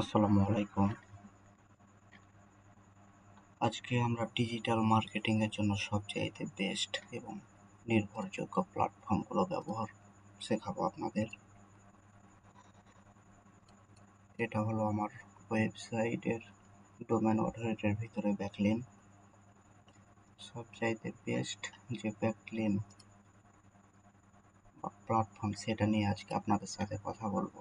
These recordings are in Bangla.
আসসালামু আলাইকুম আজকে আমরা ডিজিটাল মার্কেটিং এর জন্য সবচাইতে বেস্ট এবং নির্ভরযোগ্য প্ল্যাটফর্মগুলো ব্যবহার শেখাবো আপনাদের। এটা হলো আমার ওয়েবসাইটের ডোমেন অথরিটির ভিতরে ব্যাকলিন সবচাইতে বেস্ট যে ব্যাকলিন প্ল্যাটফর্ম সেটা নিয়ে আজকে আপনাদের সাথে কথা বলব।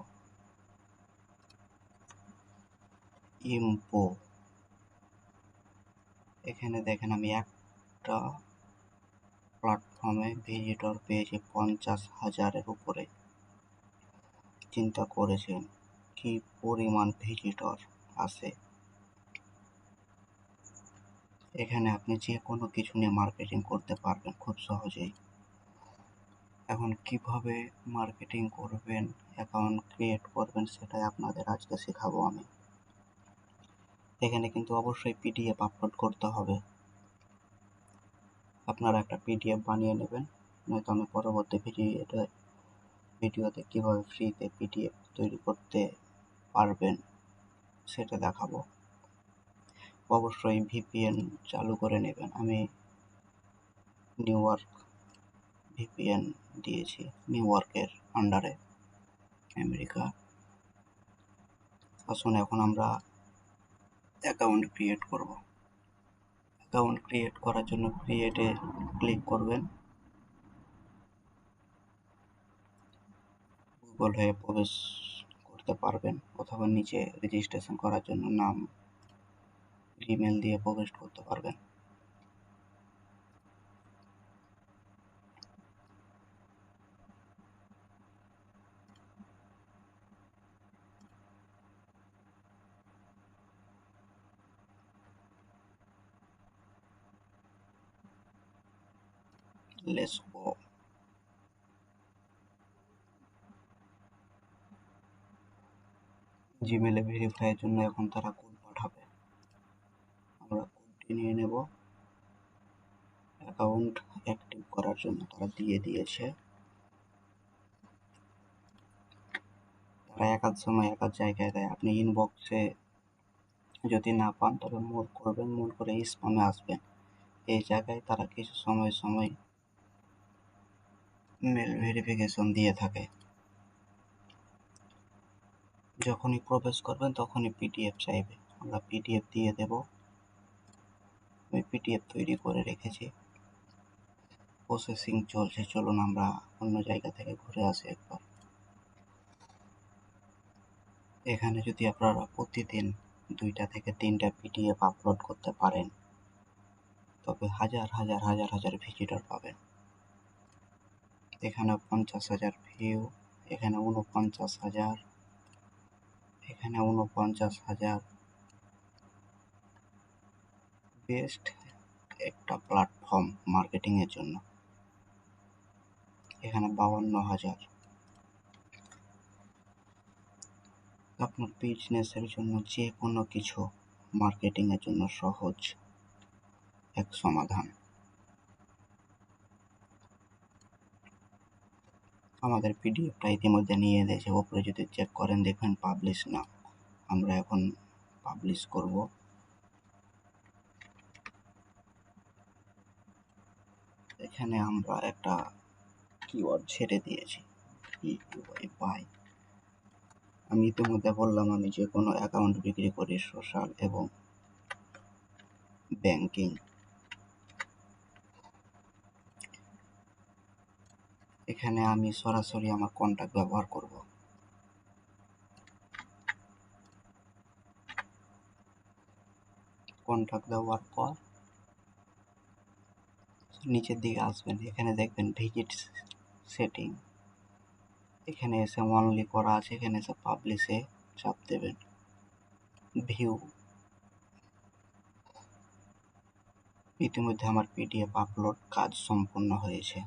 ইম্পো। এখানে দেখেন আমি একটা প্ল্যাটফর্মে ভিজিটর পেয়েছি পঞ্চাশ হাজারের উপরে। চিন্তা করেছেন, কি পরিমাণ ভিজিটর আসে এখানে আপনি যে কোনো কিছু নিয়ে মার্কেটিং করতে পারবেন খুব সহজেই। এখন কীভাবে মার্কেটিং করবেন অ্যাকাউন্ট ক্রিয়েট করবেন, সেটাই আপনাদের আজকে শেখাবো আমি। এখানে কিন্তু অবশ্যই পিডিএফ আপলোড করতে হবে। আপনারা একটা পিডিএফ বানিয়ে নেবেন, নয়তো আমি পরবর্তী ভিডিওতে ভিডিওতে কীভাবে ফ্রিতে পিডিএফ তৈরি করতে পারবেন সেটা দেখাবো। অবশ্যই ভিপিএন চালু করে নেবেন। আমি নিউ ইয়র্ক ভিপিএন দিয়েছি নিউ ইয়র্কের আন্ডারে আমেরিকা আসুন, এখন আমরা অ্যাকাউন্ট ক্রিয়েট করব। অ্যাকাউন্ট ক্রিয়েট করার জন্য ক্রিয়েটে ক্লিক করবেন। গুগল হয়ে প্রবেশ করতে পারবেন অথবা নিচে রেজিস্ট্রেশন করার জন্য নাম ইমেল দিয়ে প্রবেশ করতে পারবেন। Let's go জিমেলে ভেরিফাইয়ের জন্য এখন তারা কোড পাঠাবে। আমরা কোডটি নিয়ে নেব। অ্যাকাউন্ট অ্যাক্টিভ করার জন্য তারা দিয়ে দিয়েছে। তারা একাধ সময় একাধ জায়গায় দেয়। আপনি ইনবক্সে যদি না পান, তবে মোর করবেন। মোর করে স্পামে আসবেন। এই জায়গায় তারা কিছু সময় সময় ভেরিফিকেশন দিয়ে থাকে। যখনই প্রবেশ করবেন তখনই পিডিএফ চাইবে। আমরা পিডিএফ দিয়ে দেব। আমি পিডিএফ তৈরি করে রেখেছি। প্রসেসিং চলছে। চলুন আমরা অন্য জায়গা থেকে ঘুরে আসি একবার। এখানে যদি আপনারা প্রতিদিন দুইটা থেকে তিনটা পিডিএফ আপলোড করতে পারেন, তবে হাজার হাজার হাজার হাজার ভিজিটর পাবেন। এখানে পঞ্চাশ হাজার ভিউ এখানে উনপঞ্চাশ হাজার, এখানে উনপঞ্চাশ হাজার। বেস্ট একটা প্ল্যাটফর্ম মার্কেটিংয়ের জন্য। এখানে বাউন্ন হাজার। আপনার বিজনেসের জন্য যে কোনো কিছু মার্কেটিংয়ের জন্য সহজ এক সমাধান। আমাদের পিডিএফটা ইতিমধ্যে নিয়ে এসেছে। ওপরে যদি চেক করেন, দেখবেন পাবলিশ না। আমরা এখন পাবলিশ করব। এখানে আমরা একটা কিওয়ার্ড ছেড়ে দিয়েছি। বাই আমি ইতিমধ্যে বললাম, আমি যে কোনো অ্যাকাউন্ট বিক্রি করি সোশ্যাল এবং ব্যাংকিং এখানে আমি সরাসরি আমার কন্ট্যাক্ট ব্যবহার করব। কন্ট্যাক্ট দেওয়ার পর নিচের দিকে আসবেন। এখানে দেখবেন ভিজিট সেটিং এখানে এসে অনলি করা আছে, এখানে এসে পাবলিশে চাপ দেবেন। ভিউ ইতিমধ্যে আমার পিডিএফ আপলোড কাজ সম্পূর্ণ হয়েছে।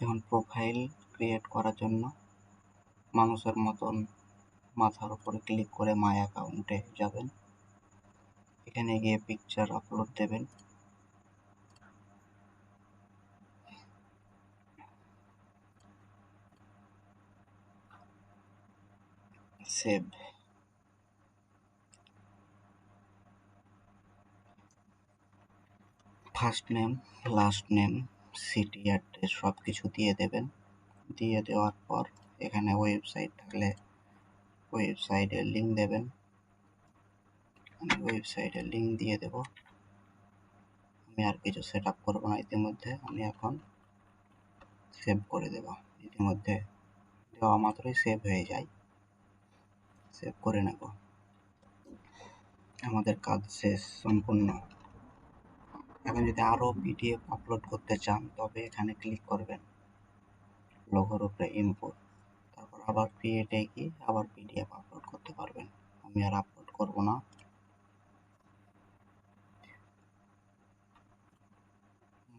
এখন প্রোফাইল ক্রিয়েট করার জন্য মানুষের মতন মাথার উপরে ক্লিক করে মাই অ্যাকাউন্টে যাবেন। এখানে গিয়ে পিকচার আপলোড দেবেন। Save first name last name city address সব কিছু দিয়ে দেবেন। দিয়ে দেওয়ার পর এখানে ওয়েবসাইট থাকলে ওয়েবসাইটের লিঙ্ক দেবেন। আমি ওয়েবসাইটের লিঙ্ক দিয়ে দেব। আমি আর কিছু সেট আপ করব না ইতিমধ্যে। আমি এখন সেভ করে দেব। ইতিমধ্যে দেওয়া মাত্রই সেভ হয়ে যায়। সেভ করে নেব। আমাদের কাজ শেষ, সম্পূর্ণ। এখন যদি আরও পিডিএফ আপলোড করতে চান, তবে এখানে ক্লিক করবেন। লোগোর উপরে ইম্পোর্ট তারপর আবার ক্রিয়েটে গিয়ে আবার পিডিএফ আপলোড করতে পারবেন। আমি আর আপলোড করব না।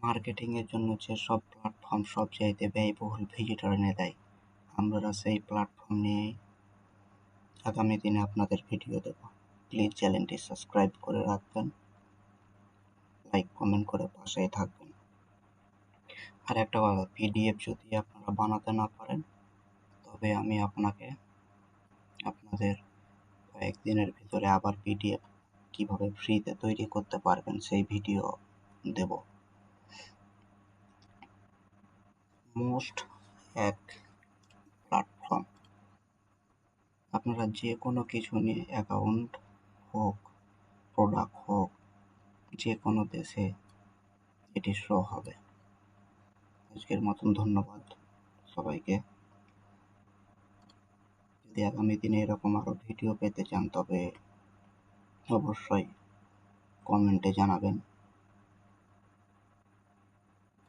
মার্কেটিংয়ের জন্য যে সব প্ল্যাটফর্ম সব চাইতে ব্যয়বহুল ভিজিটর এনে দেয় আমরা সেই প্ল্যাটফর্ম নিয়ে আগামী দিনে আপনাদের ভিডিও দেব। প্লিজ চ্যানেলটি সাবস্ক্রাইব করে রাখবেন। লাইক কমেন্ট করে পাশেই থাকবেন। আর একটা কথা পিডিএফ যদি আপনারা বানাতে না পারেন, তবে আমি আপনাকে, আপনাদের কয়েকদিনের ভিতরে আবার পিডিএফ কীভাবে ফ্রিতে তৈরি করতে পারবেন সেই ভিডিও দেব। মোস্ট এক প্ল্যাটফর্ম আপনারা যে কোনো কিছু নিয়ে অ্যাকাউন্ট হোক প্রোডাক্ট হোক যে কোনো দেশে এটি শো হবে। আজকের মতন ধন্যবাদ সবাইকে। যদি আগামী দিনে এরকম আরও ভিডিও পেতে চান, তবে অবশ্যই কমেন্টে জানাবেন।